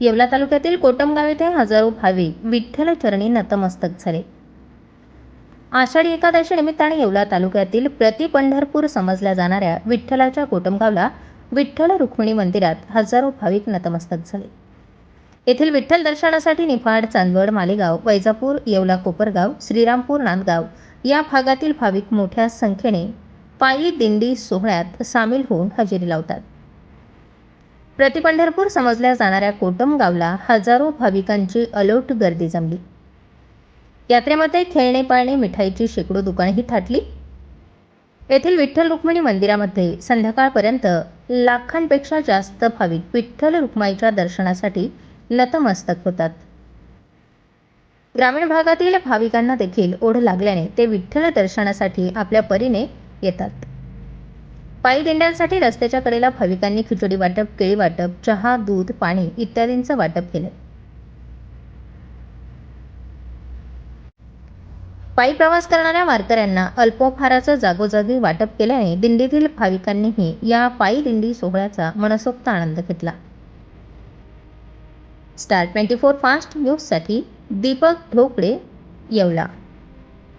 येवला तालुक्यातील कोटमगाव येथे हजारो भाविक विठ्ठल चरणी नतमस्तक झाले. आषाढी एकादशी निमित्ताने येवला तालुक्यातील प्रति पंढरपूर समजल्या जाणाऱ्या विठ्ठलाच्या कोटमगावला विठ्ठल रुक्मिणी मंदिरात हजारो भाविक नतमस्तक झाले. येथील विठ्ठल दर्शनासाठी निफाड चांदवड मालेगाव वैजापूर येवला कोपरगाव श्रीरामपूर नांदगाव या भागातील भाविक मोठ्या संख्येने पायी दिंडी सोहळ्यात सामील होऊन हजेरी लावतात. प्रतिपंढरपूर समजल्या जाणाऱ्या कोटमगावला हजारो भाविकांची अलोट गर्दी जमली. यात्रेमध्ये खेळणे पाळणे मिठाईची शेकडो दुकानेही थाटली. येथील विठ्ठल रुक्मिणी मंदिरामध्ये संध्याकाळपर्यंत लाखांपेक्षा जास्त भाविक विठ्ठल रुक्माईच्या दर्शनासाठी नतमस्तक होतात. ग्रामीण भागातील भाविकांना देखील ओढ लागल्याने ते विठ्ठल दर्शनासाठी आपल्या परीने येतात. पायी दिंड्यांसाठी रस्त्याच्या कडेला भाविकांनी खिचडी वाटप केळी वाटप चहा दूध पाणी इत्यादींचं वाटप केलं. पायी प्रवास करणाऱ्या वारकऱ्यांना अल्पोपहाराचं जागोजागी वाटप केल्याने दिंडीतील भाविकांनीही या पायी दिंडी सोहळ्याचा मनसोक्त आनंद घेतला. स्टार ट्वेंटी फोर फास्ट न्यूजसाठी दीपक ढोकळे येवला.